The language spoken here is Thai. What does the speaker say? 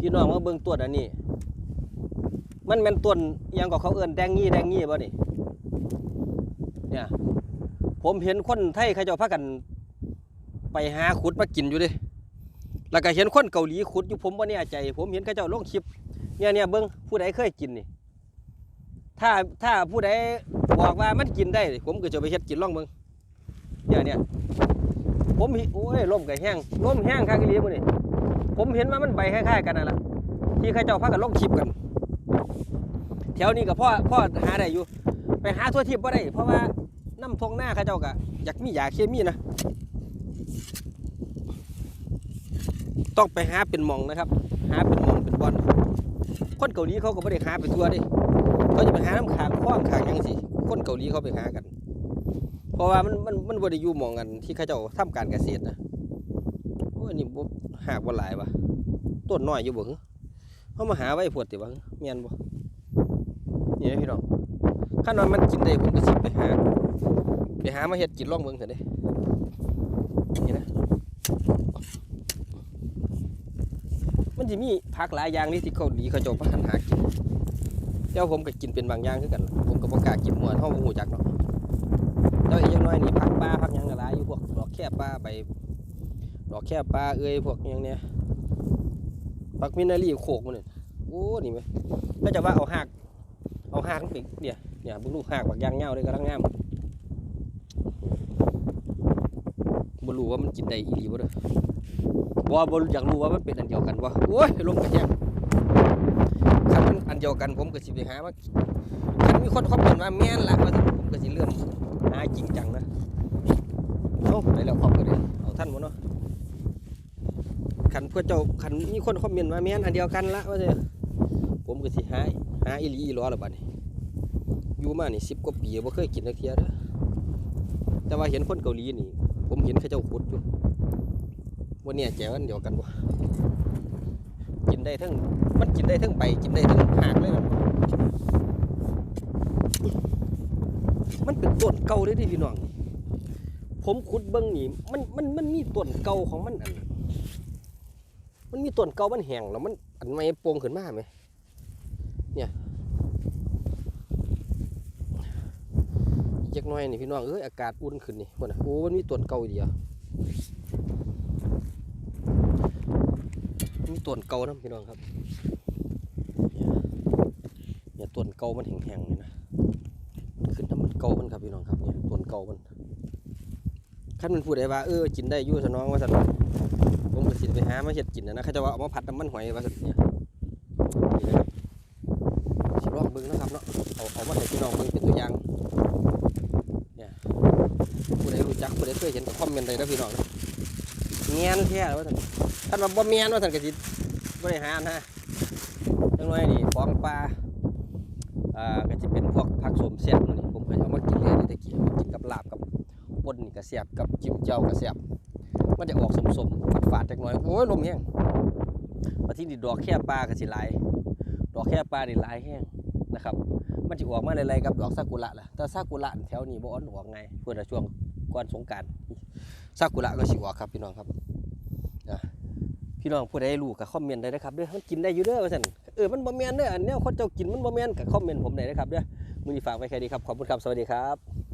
พี่น้องมาเบิ่งต้นอันนี้ มันเป็นต้นยังก็เขาเอิ้นแดงงี้แดงงี้บ่นี่เนี่ย ผมเห็นคนไทยเขาเจ้าพากัน ไปหาขุดมากินอยู่ดิแล้วก็เห็นคนเกาหลีขุดอยู่ผมบ่แน่ใจ ผมเห็นเขาเจ้าลงคลิป เนี่ยเนี่ยเบิ่งผู้ใดเคยกินนี่ ถ้าถ้าผู้ใดบอกว่ามันกินได้ ผมก็จะไปเฮ็ดกินลองเบิ่งเนี่ยเนี่ยผมโอ้ยลมก็แห้งลมแห้งคักอีหลีมื้อนี่ ผมเห็นว่ามันใบคล้ายๆกันนั่นแหละที่เขาเจ้าพากันลงคลิปกัน แถวนี้ก็พ่อพ่อหาได้อยู่ ไปหาทั่วทิพย์บ่ได้ เพราะว่าน้ำทงหน้าเขาเจ้าก็อยากมียาเคมีนะต้องไปหาเป็นมองนะครับ หาเป็นมองเป็นบอลคนเกาหลีเขาก็ไม่ได้หาไปทั่วดิเขาจะไปหาน้ำขางข้อมขางยังสิคนเกาหลีเขาไปหากัน เพราะว่ามันมันมันบ่ได้อยู่มองกันที่เขาเจ้าทำการเกษตรนะโอ้ยนี่บ่ หากบ่าหลายวะต้นน้อยอยู่บ่หึเขามาหาไว้พวดติบ่หึแม่นบ่นี่นะพี่น้องคันว่ามันกินได้ผมก็สิไปหา ไปหามาเฮ็ดกินลองเบิ่งเถอะเด้นี่นะมันจะมีผักหลายอย่างนี่ที่เขาดีเขาจ้าพันหากินเจ้าผมก็กินเป็นบางอย่างคือกัน ผมก็บ่กล้ากินหมวดห้องหูจักเนาะเจ้าอีกอย่างน้อยนี่ผักปลาผักยังก็หลาอยู่พวกดอกแค่ปลาใบ ดอกแค่ปลาเอ้ยพวกหยังเนี่ยผักมินารีโขกมันนี่โอ้นี่ไหมก็จะว่าเอาหากเอาหากมันไปเนี่ยเนี่ยเบิ่งลูกหากบักยางเงาเลยกำลังงามบ่รู้ว่ามันกินได้อีหลีบ่เด้อว่าบอยากรู้ว่ามันเป็นอันเดียวกันวะโอ้ยลมกระแทกคันมันอันเดียวกันผมก็สิไปหามาคันมีคนคอมเมนต์ว่าแม่นละว่าผมก็สิเริ่มหาจริงจังนะเอาไปแล้วขอบกันเลยเอาท่านบ่เนาะ คันเพื่อเจ้าคันมีคนคอมเมนต์ว่าแม่นอันเดียวกันละว่าซั่นผมก็สิหาหาอีหลีอีหลอละบัดนี้อยู่มานี่10กว่าปีบ่เคยกินจักเทียเด้อแต่ว่าเห็นคนเกาหลีนี่ ผมเห็นเขาเจ้าขุดอยู่วันนี้แจวันเดียวกันวะกินได้ทั้งมันกินได้ทั้งใบกินได้ทั้งหากเลยนะมันเป็นต้นเก่าเลยที่พี่น้อง ผมขุดเบิ้งนี่มันมันมันมีต้นเก่าของมันอัน มันมีต้นเก่ามันแห้งแล้วมันอันไม่โป่งขึ้นมาไหมเนี่ยอีกจักน้อยนี่พี่น้องเอ้ยอากาศอุ่นขึ้นนี่คนน่ะโอ้มันมีต้นเก่าเดียวมีต้นเก่านะพี่น้องครับเนี่ยเนี่ยต้นเก่ามันแห้งๆนี่นะขึ้นน้ำมันเก่ามันครับพี่น้องครับเนี่ยต้นเก่ามันขั้นมันพูดได้ว่าเออกินได้ยู่สน้องว่าสันผมก็ สิไปหามาเฮ็ดกินนะนะเขาจะว่าเอามาผัดน้ำมันหอยว่าสันเนี่ยนี่นะครับสิลองเบิ่งนะครับเนาะเอาเอามาให้พี่น้องเบิ่งเป็นตัวอย่างเนี่ยผู้ใดรู้จักผู้ใดเคยเห็นก็คอมเมนต์เลยนะพี่น้องนะเงี้ยนแท้ว่าสันท่านว่าบ่แม่นว่าท่านก็สิบริหารนะจังน้อยนี่ของปลาอ่าก็จะเป็นพวกผักสมแซ่บนี่ผมเคยเอามากินเลยตะกี้กินกับลาบกับป่นนี่ก็แซ่บกับจิ้มเจียวก็แซ่บ มันจะออกสมๆฝาดๆจักหน่อยโอ้ยลมแห้งมาที่นี่ดอกแค่ปลาก็สิลาย ดอกแค่ปลานี่ลายแห้งนะครับ มันจะออกมาหลายๆกับดอกซากุระล่ะแต่ซากุระแถวนี้บ่อ่อนออกไงเพื่อนช่วงก่อนสงกานต์ซากุระก็สิออกครับพี่น้องครับพี่น้องผู้ใดรู้ก็คอมเมนต์ได้นะครับเด้อมันกินได้อยู่เด้อว่าซั่นเออมันบ่แม่นเด้ออันแนวคนเจ้ากินมันบ่แม่นก็คอมเมนต์ผมได้นะครับเด้อมือนี้ฝากไว้แค่นี้ครับขอบคุณครับสวัสดีครับ